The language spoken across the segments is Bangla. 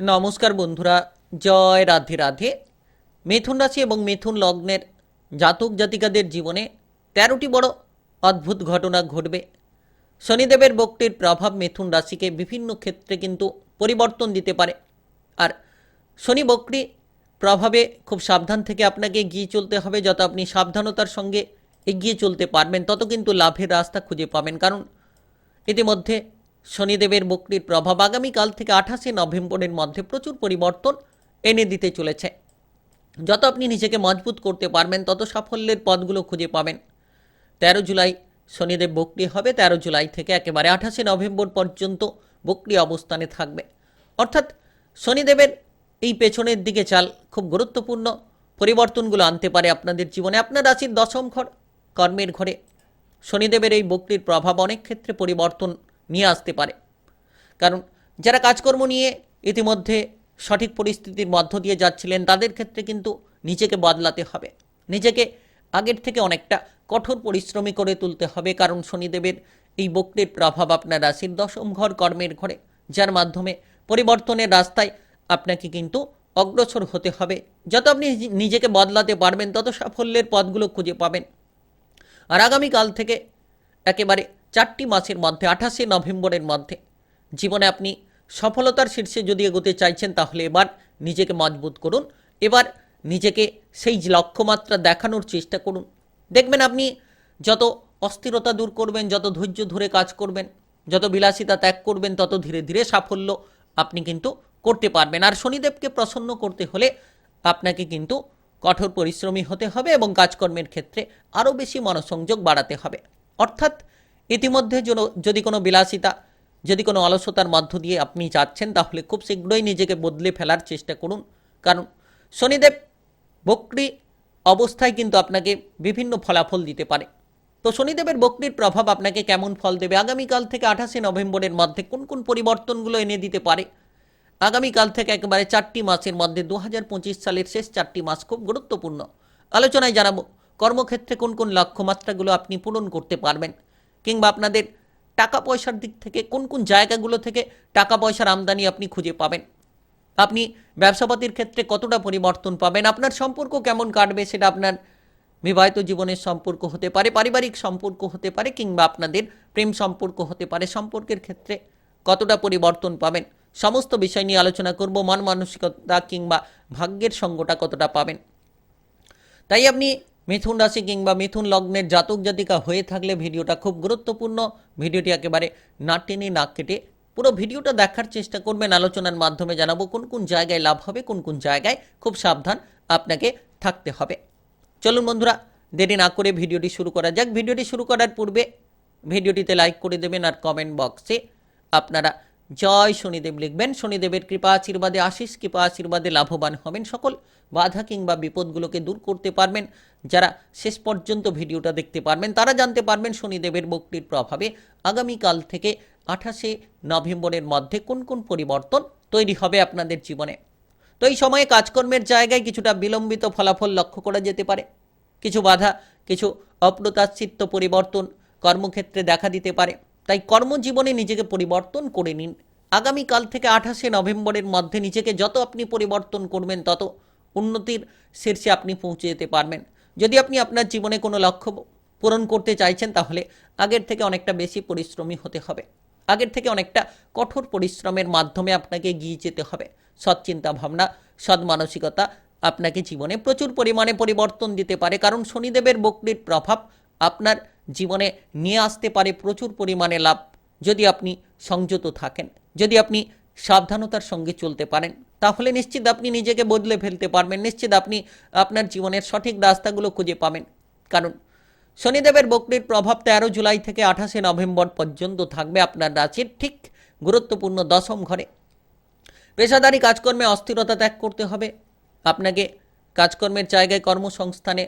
নমস্কার বন্ধুরা, জয় রাধে রাধে। মিথুন রাশি এবং মিথুন লগ্নের জাতক জাতিকাদের জীবনে তেরোটি বড় অদ্ভুত ঘটনা ঘটবে। শনিদেবের বক্তির প্রভাব মিথুন রাশিকে বিভিন্ন ক্ষেত্রে কিন্তু পরিবর্তন দিতে পারে। আর শনি বক্রি প্রভাবে খুব সাবধান থেকে আপনাকে এগিয়ে চলতে হবে, যত আপনি সাবধানতার সঙ্গে এগিয়ে চলতে পারবেন, তত কিন্তু লাভের রাস্তা খুঁজে পাবেন। কারণ ইতিমধ্যে শনিদেবের বক্রির প্রভাব আগামীকাল থেকে আঠাশে নভেম্বরের মধ্যে প্রচুর পরিবর্তন এনে দিতে চলেছে। যত আপনি নিজেকে মজবুত করতে পারবেন, তত সাফল্যের পথগুলো খুঁজে পাবেন। তেরো জুলাই, শনিদেব বক্রি হবে তেরো জুলাই থেকে একেবারে আঠাশে নভেম্বর পর্যন্ত বক্রি অবস্থানে থাকবে। অর্থাৎ শনিদেবের এই পেছনের দিকে চাল খুব গুরুত্বপূর্ণ। পরিবর্তনগুলো আনতে পারে আপনাদের জীবনে। আপনার রাশির দশম ঘর, কর্মের ঘরে শনিদেবের এই বক্রির প্রভাব অনেক ক্ষেত্রে পরিবর্তন নিয়ে আসতে পারে। কারণ যারা কাজকর্ম নিয়ে ইতিমধ্যে সঠিক পরিস্থিতির মধ্য দিয়ে যাচ্ছিলেন, তাদের ক্ষেত্রে কিন্তু নিজেকে বদলাতে হবে। নিজেকে আগের থেকে অনেকটা কঠোর পরিশ্রমী করে তুলতে হবে। কারণ শনিদেবের এই বক্রির প্রভাব আপনার রাশির দশম ঘর কর্মের ঘরে, যার মাধ্যমে পরিবর্তনের রাস্তায় আপনাকে কিন্তু অগ্রসর হতে হবে। যত আপনি নিজেকে বদলাতে পারবেন, তত সাফল্যের পথগুলো খুঁজে পাবেন। আর আগামীকাল থেকে একেবারে চারটি মাসের মধ্যে, আঠাশে নভেম্বরের মধ্যে। জীবনে আপনি সফলতার শীর্ষে যদি এগোতে চাইছেন, তাহলে এবার নিজেকে মজবুত করুন। এবার নিজেকে সেই লক্ষ্যমাত্রা দেখানোর চেষ্টা করুন। দেখবেন আপনি যত অস্থিরতা দূর করবেন, যত ধৈর্য ধরে কাজ করবেন, যত বিলাসিতা ত্যাগ করবেন, তত ধীরে ধীরে সাফল্য আপনি কিন্তু করতে পারবেন। আর শনিদেবকে প্রসন্ন করতে হলে আপনাকে কিন্তু কঠোর পরিশ্রমী হতে হবে এবং কাজকর্মের ক্ষেত্রে আরও বেশি মনোসংযোগ বাড়াতে হবে। অর্থাৎ ইতিমধ্যে যদি কোনো বিলাসিতা, যদি কোনো অলসতার মধ্য দিয়ে আপনি যাচ্ছেন, তাহলে খুব শীঘ্রই নিজেকে বদলে ফেলার চেষ্টা করুন। কারণ শনিদেব বক্রি অবস্থায় কিন্তু আপনাকে বিভিন্ন ফলাফল দিতে পারে। তো শনিদেবের বক্রির প্রভাব আপনাকে কেমন ফল দেবে? আগামীকাল থেকে আঠাশে নভেম্বরের মধ্যে কোন কোন পরিবর্তনগুলো এনে দিতে পারে? আগামীকাল থেকে একেবারে চারটি মাসের মধ্যে দু হাজার পঁচিশ সালের শেষ চারটি মাস খুব গুরুত্বপূর্ণ। আলোচনায় জানাব, কর্মক্ষেত্রে কোন কোন লক্ষ্যমাত্রাগুলো আপনি পূরণ করতে পারবেন। কিংবা আপনাদের টাকা পয়সার দিক থেকে কোন কোন জায়গাগুলো থেকে টাকা পয়সার আমদানি আপনি খুঁজে পাবেন? আপনি ব্যবসাপাতির ক্ষেত্রে কতটা পরিবর্তন পাবেন? আপনার সম্পর্ক কেমন কাটবে সেটা আপনার বিবাহিত জীবনের সম্পর্ক হতে পারে, পারিবারিক সম্পর্ক হতে পারে কিংবা আপনাদের প্রেম সম্পর্ক হতে পারে। সম্পর্কের ক্ষেত্রে কতটা পরিবর্তন পাবেন? সমস্ত বিষয় নিয়ে আলোচনা করব। মন মানসিকতা কিংবা ভাগ্যের সঙ্গটা কতটা পাবেন? তাই আপনি মিথুন রাশি কিংবা মিথুন লগ্নের জাতক জাতিকা হয়ে থাকলে ভিডিওটা খুব গুরুত্বপূর্ণ। ভিডিওটি একেবারে না টেনে না কেটে পুরো ভিডিওটা দেখার চেষ্টা করবেন। আলোচনার মাধ্যমে জানাব কোন কোন জায়গায় লাভ হবে, কোন কোন জায়গায় খুব সাবধান আপনাকে থাকতে হবে। চলুন বন্ধুরা, দেরি না করে ভিডিওটি শুরু করা যাক। ভিডিওটি শুরু করার পূর্বে ভিডিওটিতে লাইক করে দেবেন আর কমেন্ট বক্সে আপনারা জয় শনিদেব লিখবেন। শনিদেবের কৃপা আশীর্বাদে আশিস, কৃপা আশীর্বাদে লাভবান হবেন সকল। বাধা কিংবা বিপদগুলোকে দূর করতে পারবেন। যারা শেষ পর্যন্ত ভিডিওটা দেখতে পারবেন, তারা জানতে পারবেন শনিদেবের বক্তির প্রভাবে আগামীকাল থেকে আঠাশে নভেম্বরের মধ্যে কোন কোন পরিবর্তন তৈরি হবে আপনাদের জীবনে। তো এই সময়ে কাজকর্মের জায়গায় কিছুটা বিলম্বিত ফলাফল লক্ষ্য করা যেতে পারে। কিছু বাধা, কিছু অপ্রত্যাশিত পরিবর্তন কর্মক্ষেত্রে দেখা দিতে পারে। তাই কর্মজীবনে নিজেকে পরিবর্তন করে নিন। আগামীকাল থেকে আঠাশে নভেম্বরের মধ্যে নিজেকে যত আপনি পরিবর্তন করবেন, তত উন্নতির শীর্ষে আপনি পৌঁছে যেতে পারবেন। যদি আপনি আপনার জীবনে কোনো লক্ষ্য পূরণ করতে চাইছেন, তাহলে আগের থেকে অনেকটা বেশি পরিশ্রমী হতে হবে। আগের থেকে অনেকটা কঠোর পরিশ্রমের মাধ্যমে আপনাকে এগিয়ে যেতে হবে। সৎ চিন্তা ভাবনা, সৎ মানসিকতা আপনাকে জীবনে প্রচুর পরিমাণে পরিবর্তন দিতে পারে। কারণ শনিদেবের বক্রির প্রভাব আপনার জীবনে নিয়ে আসতে পারে প্রচুর পরিমাণে লাভ যদি আপনি সংযত থাকেন। যদি আপনি সাবধানতার সঙ্গে চলতে পারেন, তাহলে নিশ্চিত আপনি নিজেকে বদলে ফেলতে পারবেন। নিশ্চিত আপনি আপনার জীবনের সঠিক রাস্তাগুলো খুঁজে পাবেন। কারণ শনিদেবের বক্রির প্রভাব তেরো জুলাই থেকে আঠাশে নভেম্বর পর্যন্ত থাকবে আপনার রাশির ঠিক গুরুত্বপূর্ণ দশম ঘরে। পেশাদারি কাজকর্মে অস্থিরতা ত্যাগ করতে হবে। আপনাকে কাজকর্মের জায়গায় কর্মসংস্থানে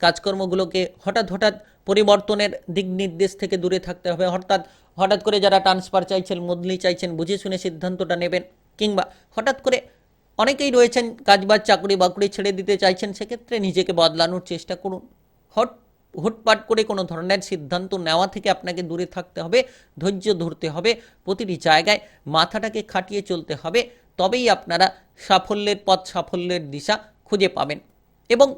কাজকর্মগুলোকে হঠাৎ হঠাৎ পরিবর্তনের দিক নির্দেশ থেকে দূরে থাকতে হবে। হঠাৎ হঠাৎ করে যারা ট্রান্সফার চাইছেন বদলি চাইছেন, বুঝে শুনে সিদ্ধান্তটা নেবেন কিংবা হঠাৎ করে অনেকেই রয়েছেন কাজবাজ চাকরি বাকরি ছেড়ে দিতে চাইছেন, সেক্ষেত্রে নিজেকে বদলানোর চেষ্টা করুন। হট, হুটপাট করে কোনো ধরনের সিদ্ধান্ত নেওয়া থেকে আপনাকে দূরে থাকতে হবে, ধৈর্য ধরতে হবে, প্রতিটি জায়গায় মাথাটাকে খাটিয়ে চলতে হবে, তবেই আপনারা সাফল্যের পথ, সাফল্যের দিশা খুঁজে পাবেন। এবং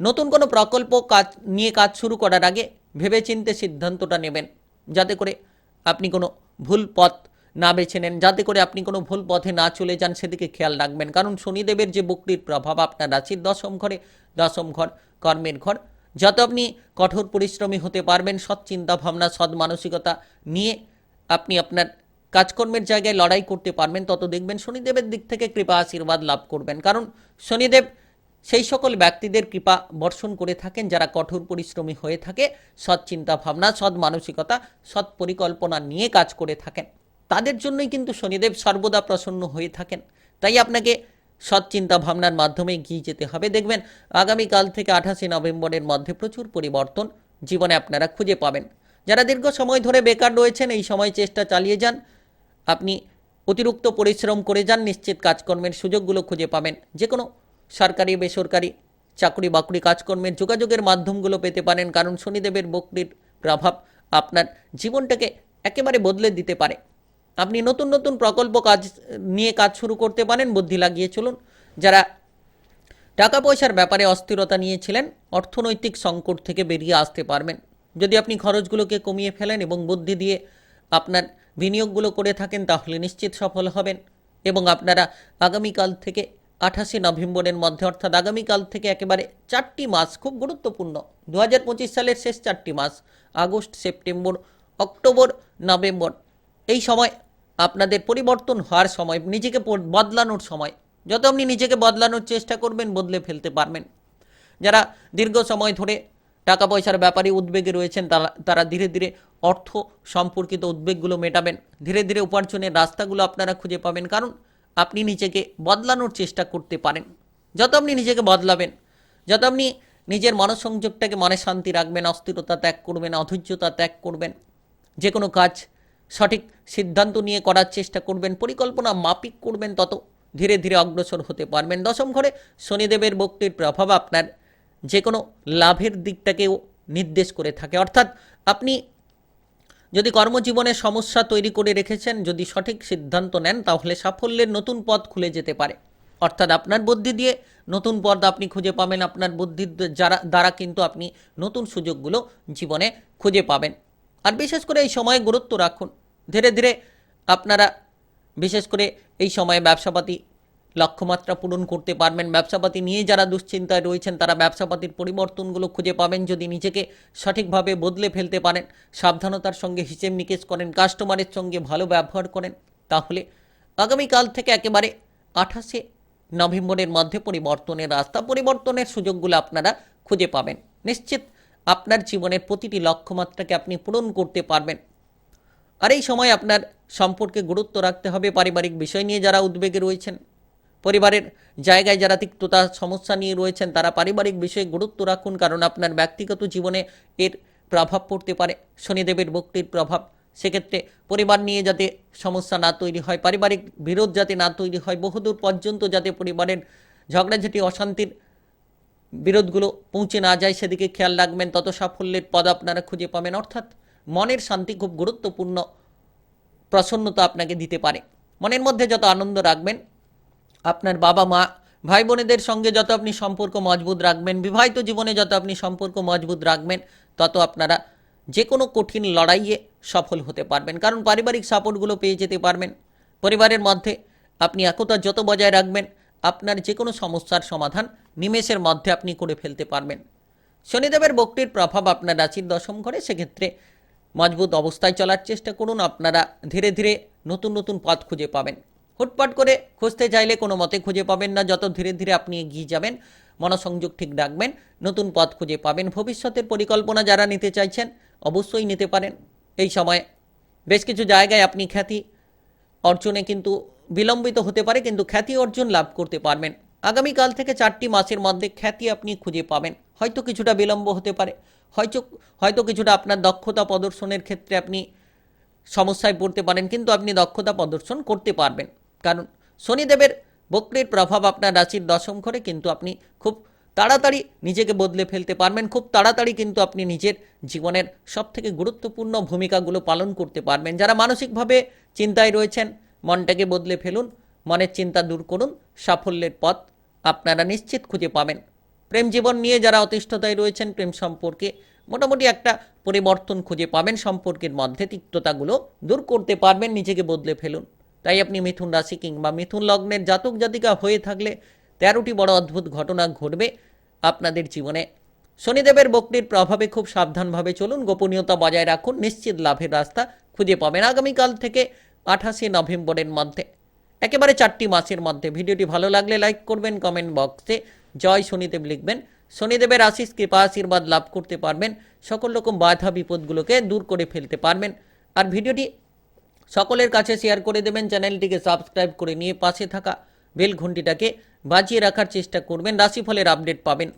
নতুন কোনো প্রকল্প কাজ নিয়ে কাজ শুরু করার আগে ভেবেচিন্তে সিদ্ধান্তটা নেবেন। যাতে করে আপনি কোনো ভুল পথ না বেছে নেন, যাতে করে আপনি কোনো ভুল পথে না চলে যান, সেদিকে খেয়াল রাখবেন। কারণ শনিদেবের যে বক্রির প্রভাব আপনার রাশির দশম ঘরে, দশম ঘর, কর্মের ঘর, যত আপনি কঠোর পরিশ্রমী হতে পারবেন, সৎ চিন্তা ভাবনা সৎ মানসিকতা নিয়ে আপনি আপনার কাজকর্মের জায়গায় লড়াই করতে পারবেন, তত দেখবেন শনিদেবের দিক থেকে কৃপা আশীর্বাদ লাভ করবেন। কারণ শনিদেব সেই সকল ব্যক্তিদের কৃপা বর্ষণ করে থাকেন, যারা কঠোর পরিশ্রমী হয়ে থাকে সৎ চিন্তা ভাবনা, সৎ মানসিকতা, সৎ পরিকল্পনা নিয়ে কাজ করে থাকেন। তাদের জন্যই কিন্তু শনিদেব সর্বদা প্রসন্ন হয়ে থাকেন। তাই আপনাকে সৎ চিন্তা ভাবনার মাধ্যমে গিয়ে যেতে হবে। দেখবেন, আগামীকাল থেকে আঠাশে নভেম্বরের মধ্যে প্রচুর পরিবর্তন জীবনে আপনারা খুঁজে পাবেন। যারা দীর্ঘ সময় ধরে বেকার রয়েছেন, এই সময় চেষ্টা চালিয়ে যান। আপনি অতিরিক্ত পরিশ্রম করে যান, নিশ্চিত কাজকর্মের সুযোগগুলো খুঁজে পাবেন। যে কোনো সরকারি, বেসরকারি চাকরি বাকরি কাজকর্মের যোগাযোগের মাধ্যমগুলো পেতে পারেন। কারণ শনিদেবের বকরির প্রভাব আপনার জীবনটাকে একেবারে বদলে দিতে পারে। আপনি নতুন নতুন প্রকল্প কাজ নিয়ে কাজ শুরু করতে পারেন, বুদ্ধি লাগিয়ে চলুন। যারা টাকা পয়সার ব্যাপারে অস্থিরতা নিয়েছিলেন, অর্থনৈতিক সংকট থেকে বেরিয়ে আসতে পারবেন। যদি আপনি খরচগুলোকে কমিয়ে ফেলেন এবং বুদ্ধি দিয়ে আপনার বিনিয়োগগুলো করে থাকেন, তাহলে নিশ্চিত সফল হবেন এবং আপনারা আগামীকাল থেকে আঠাশে নভেম্বরের মধ্যে, অর্থাৎ আগামীকাল থেকে একেবারে চারটি মাস খুব গুরুত্বপূর্ণ। দু হাজার পঁচিশ সালের শেষ চারটি মাস, আগস্ট, সেপ্টেম্বর, অক্টোবর, নভেম্বর। এই সময় আপনাদের পরিবর্তন হওয়ার সময়, নিজেকে বদলানোর সময়। যত আপনি নিজেকে বদলানোর চেষ্টা করবেন, বদলে ফেলতে পারবেন। যারা দীর্ঘ সময় ধরে টাকা পয়সার ব্যাপারে উদ্বেগে রয়েছেন, তারা তারা ধীরে ধীরে অর্থ সম্পর্কিত উদ্বেগগুলো মেটাবেন। ধীরে ধীরে উপার্জনের রাস্তাগুলো আপনারা খুঁজে পাবেন। কারণ আপনি নিজেকে বদলানোর চেষ্টা করতে পারেন। যত আপনি নিজেকে বদলাবেন, যত আপনি নিজের মনসংযোগটাকে মনে শান্তি রাখবেন, অস্থিরতা ত্যাগ করবেন, অধৈর্যতা ত্যাগ করবেন যে কোনো কাজ সঠিক সিদ্ধান্ত নিয়ে করার চেষ্টা করবেন, পরিকল্পনা মাপিক করবেন, তত ধীরে ধীরে অগ্রসর হতে পারবেন। দশম ঘরে শনিদেবের বক্তির প্রভাব আপনার যে কোনো লাভের দিকটাকেও নির্দেশ করে থাকে। অর্থাৎ আপনি যদি কর্মজীবনে সমস্যা তৈরি করে রেখেছেন, যদি সঠিক সিদ্ধান্ত নেন, তাহলে সাফল্যের নতুন পথ খুলে যেতে পারে। অর্থাৎ আপনার বুদ্ধি দিয়ে নতুন পথ আপনি খুঁজে পাবেন, আপনার বুদ্ধির যারা, দ্বারা কিন্তু আপনি নতুন সুযোগগুলো জীবনে খুঁজে পাবেন। আর বিশেষ করে এই সময়ে গুরুত্ব রাখুন। ধীরে ধীরে আপনারা, বিশেষ করে এই সময়ে ব্যবসাপাতি লক্ষ্যমাত্রা পূরণ করতে পারবেন। ব্যবসাপাতি নিয়ে যারা দুশ্চিন্তায় রয়েছেন, তারা ব্যবসাপাতির পরিবর্তনগুলো খুঁজে পাবেন যদি নিজেকে সঠিকভাবে বদলে ফেলতে পারেন। সাবধানতার সঙ্গে হিসেব নিকেশ করেন, কাস্টমারের সঙ্গে ভালো ব্যবহার করেন। তাহলে আগামীকাল থেকে একেবারে আঠাশে নভেম্বরের মধ্যে পরিবর্তনের রাস্তা, পরিবর্তনের সুযোগগুলো আপনারা খুঁজে পাবেন। নিশ্চিত আপনার জীবনের প্রতিটি লক্ষ্যমাত্রাকে আপনি পূরণ করতে পারবেন। আর এই সময় আপনার সম্পর্কে গুরুত্ব রাখতে হবে। পারিবারিক বিষয় নিয়ে যারা উদ্বেগে রয়েছেন পরিবারের জায়গায় যারা তিক্ততা সমস্যা নিয়ে রয়েছেন, তারা পারিবারিক বিষয়ে গুরুত্ব রাখুন কারণ আপনার ব্যক্তিগত জীবনে এর প্রভাব পড়তে পারে। শনিদেবের ভক্তির প্রভাব। সেক্ষেত্রে পরিবার নিয়ে যাতে সমস্যা না তৈরি হয়, পারিবারিক বিরোধ যাতে না তৈরি হয়, বহুদূর পর্যন্ত যাতে পরিবারের ঝগড়াঝাটি, অশান্তির বিরোধগুলো পৌঁছে না যায়, সেদিকে খেয়াল রাখবেন। তত সাফল্যের পদ আপনারা খুঁজে পাবেন। অর্থাৎ মনের শান্তি খুব গুরুত্বপূর্ণ প্রসন্নতা আপনাকে দিতে পারে। মনের মধ্যে যত আনন্দ রাখবেন আপনার বাবা মা ভাই বোনেদের সঙ্গে যত আপনি সম্পর্ক মজবুত রাখবেন, বিবাহিত জীবনে যত আপনি সম্পর্ক মজবুত রাখবেন, তত আপনারা যে কোনো কঠিন লড়াইয়ে সফল হতে পারবেন। কারণ পারিবারিক সাপোর্টগুলো পেয়ে যেতে পারবেন। পরিবারের মধ্যে আপনি একতা যত বজায় রাখবেন, আপনার যে কোনো সমস্যার সমাধান নিমেষের মধ্যে আপনি করে ফেলতে পারবেন। শনিদেবের বক্তির প্রভাব আপনার রাশির দশম ঘরে, সেক্ষেত্রে মজবুত অবস্থায় চলার চেষ্টা করুন। আপনারা ধীরে ধীরে নতুন নতুন পথ খুঁজে পাবেন। হুটপাট করে খুঁজতে চাইলে কোনো মতে খুঁজে পাবেন না। যত ধীরে ধীরে আপনি এগিয়ে যাবেন, মনসংযোগ ঠিক রাখবেন, নতুন পথ খুঁজে পাবেন। ভবিষ্যতের পরিকল্পনা যারা নিতে চাইছেন, অবশ্যই নিতে পারেন। এই সময় বেশ কিছু জায়গায় আপনি খ্যাতি অর্জনে কিন্তু বিলম্বিত হতে পারে, কিন্তু খ্যাতি অর্জন লাভ করতে পারবেন। আগামীকাল থেকে চারটি মাসের মধ্যে খ্যাতি আপনি খুঁজে পাবেন। হয়তো কিছুটা বিলম্ব হতে পারে, হয়তো হয়তো কিছুটা আপনার দক্ষতা প্রদর্শনের ক্ষেত্রে আপনি সমস্যায় পড়তে পারেন, কিন্তু আপনি দক্ষতা প্রদর্শন করতে পারবেন। কারণ শনিদেবের বক্রের প্রভাব আপনার রাশির দশম ঘরে কিন্তু আপনি খুব তাড়াতাড়ি নিজেকে বদলে ফেলতে পারবেন, খুব তাড়াতাড়ি কিন্তু আপনি নিজের জীবনের সবথেকে গুরুত্বপূর্ণ ভূমিকাগুলো পালন করতে পারবেন। যারা মানসিকভাবে চিন্তায় রয়েছেন, মনটাকে বদলে ফেলুন, মনের চিন্তা দূর করুন, সাফল্যের পথ আপনারা নিশ্চিত খুঁজে পাবেন। প্রেম জীবন নিয়ে যারা অতিষ্ঠতায় রয়েছেন, প্রেম সম্পর্কে মোটামুটি একটা পরিবর্তন খুঁজে পাবেন, সম্পর্কের মধ্যে তিক্ততাগুলো দূর করতে পারবেন, নিজেকে বদলে ফেলুন। তাই আপনি মিথুন রাশি কিংবা মিথুন লগ্নের জাতক জাতিকা হয়ে থাকলে তেরোটি বড় অদ্ভুত ঘটনা ঘটবে আপনাদের জীবনে। শনিদেবের বক্রির প্রভাবে খুব সাবধানভাবে চলুন, গোপনীয়তা বজায় রাখুন, নিশ্চিত লাভের রাস্তা খুঁজে পাবেন আগামীকাল থেকে আঠাশে নভেম্বরের মধ্যে। একেবারে চারটি মাসের মধ্যে। ভিডিওটি ভালো লাগলে লাইক করবেন, কমেন্ট বক্সে জয় শনিদেব লিখবেন। শনিদেবের আশিস কৃপা আশীর্বাদ লাভ করতে পারবেন। সকল রকম বাধা বিপদগুলোকে দূর করে ফেলতে পারবেন। আর ভিডিওটি সকলের কাছে শেয়ার করে দেবেন চ্যানেলটিকে সাবস্ক্রাইব করে নিয়ে পাশে থাকা বেল ঘন্টিটাকে বাজিয়ে রাখার চেষ্টা করবেন, রাশিফলের আপডেট পাবেন।